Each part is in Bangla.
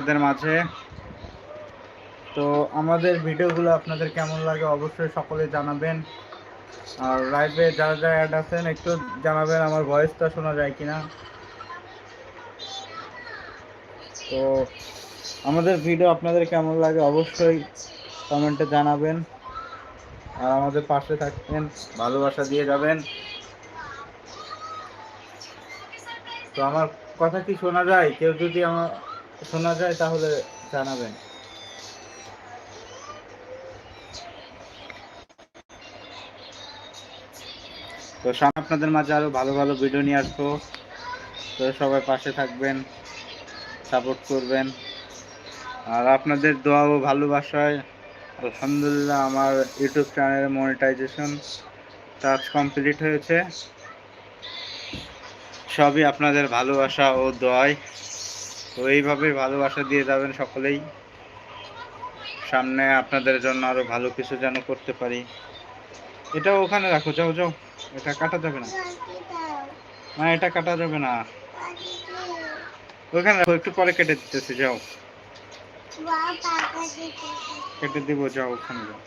আপনাদের মাঝে। তো আমাদের ভিডিওগুলো আপনাদের কেমন লাগে অবশ্যই সকলে জানাবেন। আর লাইভে যারা যারা অ্যাড আছেন, একটু জানাবেন আমার ভয়েসটা শোনা যায় কিনা। তো আমাদের ভিডিও আপনাদের কেমন লাগে অবশ্যই কমেন্টে জানাবেন। আর আমাদের পাশে থাকবেন, ভালোবাসা দিয়ে যাবেন। তো আমার কথা কি শোনা যায়? কেউ যদি আমার শোনা যায় তাহলে জানাবেন। তো সামনে আপনাদের মাঝে আরও ভালো ভালো ভিডিও নিয়ে আসব। তো সবাই পাশে থাকবেন সাপোর্ট করবেন। আর আপনাদের দোয়া ও ভালোবাসায় আলহামদুলিল্লাহ আমার ইউটিউব চ্যানেলের মনিটাইজেশন কাজ কমপ্লিট হয়েছে। সবই আপনাদের ভালোবাসা ও দোয়ায় তো এইভাবে ভালোবাসা দিয়ে যাবেন সকলেই। সামনে আপনাদের জন্য আরও ভালো কিছু যেন করতে পারি। এটা ওখানে রাখো যাও যাও। এটা কাটা যাবে না। না এটা কাটা যাবে না। ওখানে রাখো একটু পরে কেটে দিতেছি যাও। কেটে দিব যাও ওখানে যাও।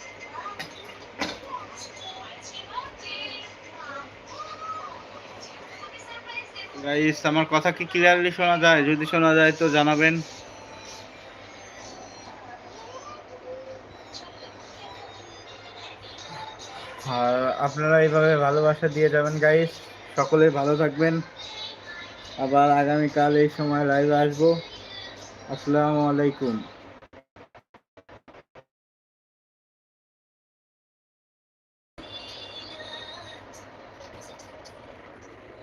গাইস আমার কথা কি ক্লিয়ারলি শোনা যায়? যদি শোনা যায় তো জানাবেন। আর আপনারা এইভাবে ভালোবাসা দিয়ে যাবেন গাইস সকলে ভালো থাকবেন। আবার আগামীকাল এই সময় লাইভে আসব। আসসালামু আলাইকুম।